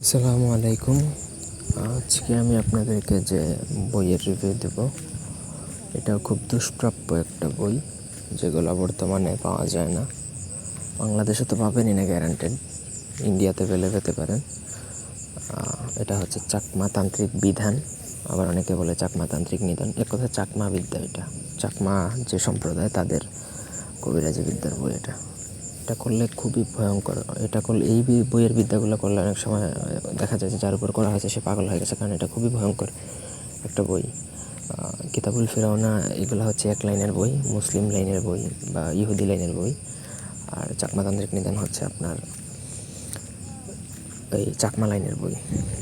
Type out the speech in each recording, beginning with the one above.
আসসালামু আলাইকুম। আজকে আমি আপনাদেরকে যে বইয়ের রিভিউ দেব এটা খুব দুষ্প্রাপ্য একটা বই, যেগুলো বর্তমানে পাওয়া যায় না। বাংলাদেশে তো পাবেনই না গ্যারান্টেড ইন্ডিয়াতে পেলে পেতে পারেন। এটা হচ্ছে চাকমা তান্ত্রিক বিধান, আবার অনেকে বলে চাকমা তান্ত্রিক নিধন। এক কথা চাকমা বিদ্যা এটা। চাকমা যে সম্প্রদায়, তাদের কবিরাজি বিদ্যার বই এটা। এটা করলে খুবই ভয়ঙ্কর। এটা করলে এই বইয়ের বিদ্যাগুলো করলে অনেক সময় দেখা যায় যে যার উপর করা হয়েছে সে পাগল হয়ে গেছে কারণ এটা খুবই ভয়ঙ্কর একটা বই। কিতাবুল ফিরাওনা এগুলো হচ্ছে এক লাইনের বই, মুসলিম লাইনের বই বা ইহুদি লাইনের বই। আর চাকমাতান্ত্রিক নিদান হচ্ছে আপনার এই চাকমা লাইনের বই,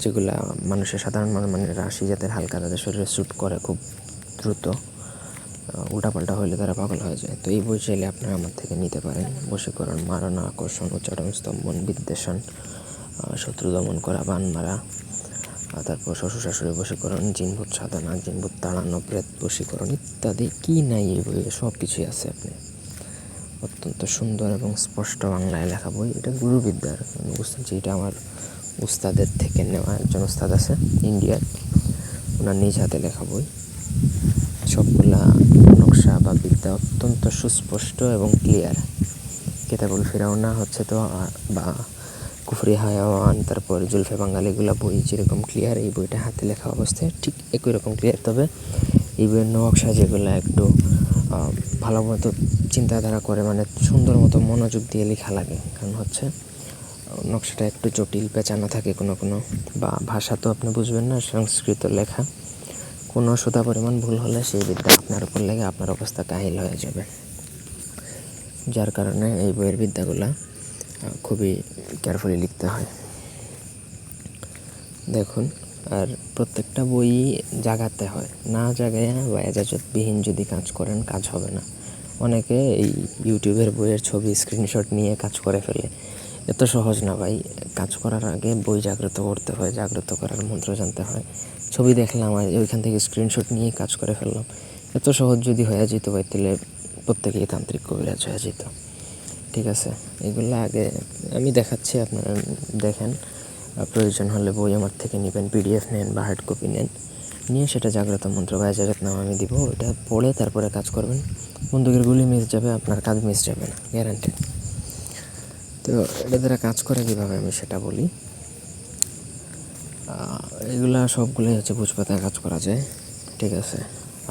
যেগুলা মানুষের সাধারণ মানে রাশি জাতের হালকা তাদের শরীরে শ্যুট করে খুব দ্রুত। উল্টাপাল্টা হলে তারা পাগল হয়ে যায়। তো এই বই চাইলে আপনারা আমার থেকে নিতে পারেন। বশীকরণ, মারণা, আকর্ষণ, উচ্চারণ স্তম্ভন বিদ্বেষণ শত্রু দমন করা, বান মারা তারপর শ্বশুর শাশুড়ি বশীকরণ, জিনভূত সাধনা, জিনভূত তাড়ানো, প্রেত বশীকরণ ইত্যাদি। কী নাই এই বইয়ে? সব কিছুই আছে আপনি। অত্যন্ত সুন্দর এবং স্পষ্ট বাংলায় লেখা বই। এটা গুরুবিদ্যার বুঝতে এটা আমার উস্তাদের থেকে নেওয়া একজন উস্তাদ আছে, ইন্ডিয়ার। ওনার নিজ হাতে লেখা বই। সবগুলা নকশা বা বিদ্যা অত্যন্ত সুস্পষ্ট এবং ক্লিয়ার কেতাবুল ফিরাওনা হচ্ছে তো বা কুফরি হায়াওয়ান, তারপর জুলফে বাঙালিগুলা বই যেরকম ক্লিয়ার এই বইটা হাতে লেখা অবস্থায় ঠিক একই রকম ক্লিয়ার তবে এই বইয়ের নকশা যেগুলো একটু ভালো মতো চিন্তাধারা করে মানে সুন্দর মতো মনোযোগ দিয়ে লেখা লাগে। কারণ হচ্ছে, নকশাটা একটু জটিল, পেঁচানো থাকে কোনো কোনো, বা ভাষা তো আপনি বুঝবেন না, সংস্কৃত লেখা। কোনো সুতা পরিমাণ ভুল হলে সেই বিদ্যা আপনার উপর লেগে আপনার অবস্থা কাহিল হয়ে যাবে। যার কারণে এই বইয়ের বিদ্যাগুলা খুবই কেয়ারফুলি লিখতে হয়। দেখুন, আর প্রত্যেকটা বই জাগাতে হয়। না জাগায় বা এজাজতবিহীন যদি কাজ করেন, কাজ হবে না। অনেকে এই ইউটিউবের বইয়ের ছবি স্ক্রিনশট নিয়ে কাজ করে ফেলে। এত সহজ না ভাই। কাজ করার আগে বই জাগ্রত করতে হয়, জাগ্রত করার মন্ত্র জানতে হয়। ছবি দেখলাম, আর ওইখান থেকে স্ক্রিনশট নিয়ে কাজ করে ফেললাম। এত সহজ যদি হয়ে যেত ভাই, তাহলে প্রত্যেকেই তান্ত্রিক কবিরাজ হয়ে যেত। ঠিক আছে? এগুলো আগে আমি দেখাচ্ছি, আপনারা দেখেন। প্রয়োজন হলে বই আমার থেকে নেবেন পিডিএফ নেন বা হার্ড কপি নেন। নিয়ে সেটা জাগ্রত মন্ত্র বা জায়গাত নাম আমি দিব। ওটা পড়ে তারপরে কাজ করবেন। বন্দুকের গুলি মিস যাবে, আপনার কাজ মিস যাবে না গ্যারান্টেড তো এটা দ্বারা কাজ করে কীভাবে আমি সেটা বলি? এগুলা সবগুলোই হচ্ছে ভুজপাতায় কাজ করা যায়, ঠিক আছে?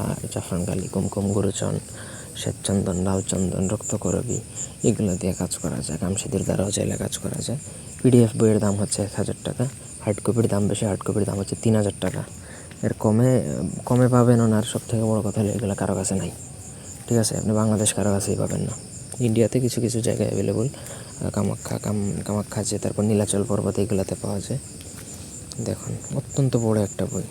আর জাফরান কালি কুমকুম, গুরুচন, শ্বেতচন্দন, লালচন্দন, রক্তকরবী, এগুলো দিয়ে কাজ করা যায়। কামসিদির দ্বারাও চাইলে কাজ করা যায়। পিডিএফ বইয়ের দাম হচ্ছে এক হাজার টাকা। হার্ড কপির দাম বেশি, হার্ড কপির দাম হচ্ছে তিন হাজার টাকা। এর কমে কমে পাবেন ওনার সব থেকে বড়ো কথা হলো এগুলো কারও কাছে নাই। ঠিক আছে? আপনি বাংলাদেশ কারও কাছেই পাবেন না। ইন্ডিয়াতে কিছু কিছু জায়গায় অ্যাভেলেবল কামাখ্যা, কাম, কামাখ্যা আছে, তারপর নীলাচল পর্বত এগুলোতে পাওয়া যায়। দেখুন, অত্যন্ত বড় একটা বই।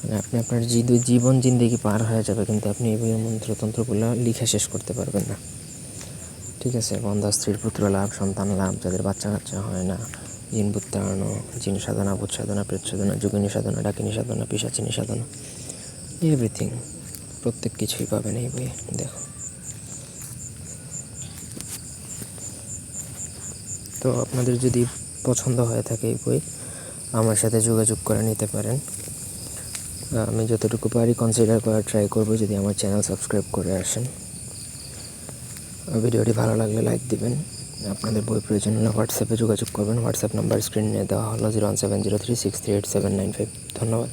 মানে আপনি আপনার জীবন জিন্দেগি পার হয়ে যাবে, কিন্তু আপনি এই বইয়ের মন্ত্রতন্ত্রগুলো লিখে শেষ করতে পারবেন না। ঠিক আছে বন্ধা স্ত্রীর পুত্র লাভ, সন্তান লাভ, যাদের বাচ্চা কাচ্চা হয় না, জিন ভূত তাড়ানো জিন সাধনা, ভূত সাধনা, প্রেত সাধনা, যোগিনী সাধনা, ডাকিনী সাধনা পিসাচিনী সাধনা, এভরিথিং, প্রত্যেক কিছুই পাবেন এই বইয়ে দেখো তো আপনাদের যদি পছন্দ হয়ে থাকে এই বই, আমার সাথে যোগাযোগ করে নিতে পারেন। আমি যতটুকু পারি কনসিডার করার ট্রাই করব যদি আমার চ্যানেল সাবস্ক্রাইব করে আসেন। ভিডিওটি ভালো লাগলে লাইক দিবেন। আপনাদের বই প্রয়োজন হলে হোয়াটসঅ্যাপে যোগাযোগ করবেন। হোয়াটসঅ্যাপ নাম্বার স্ক্রিনে দেওয়া হলো zero one seven zero three six three eight seven nine five ধন্যবাদ।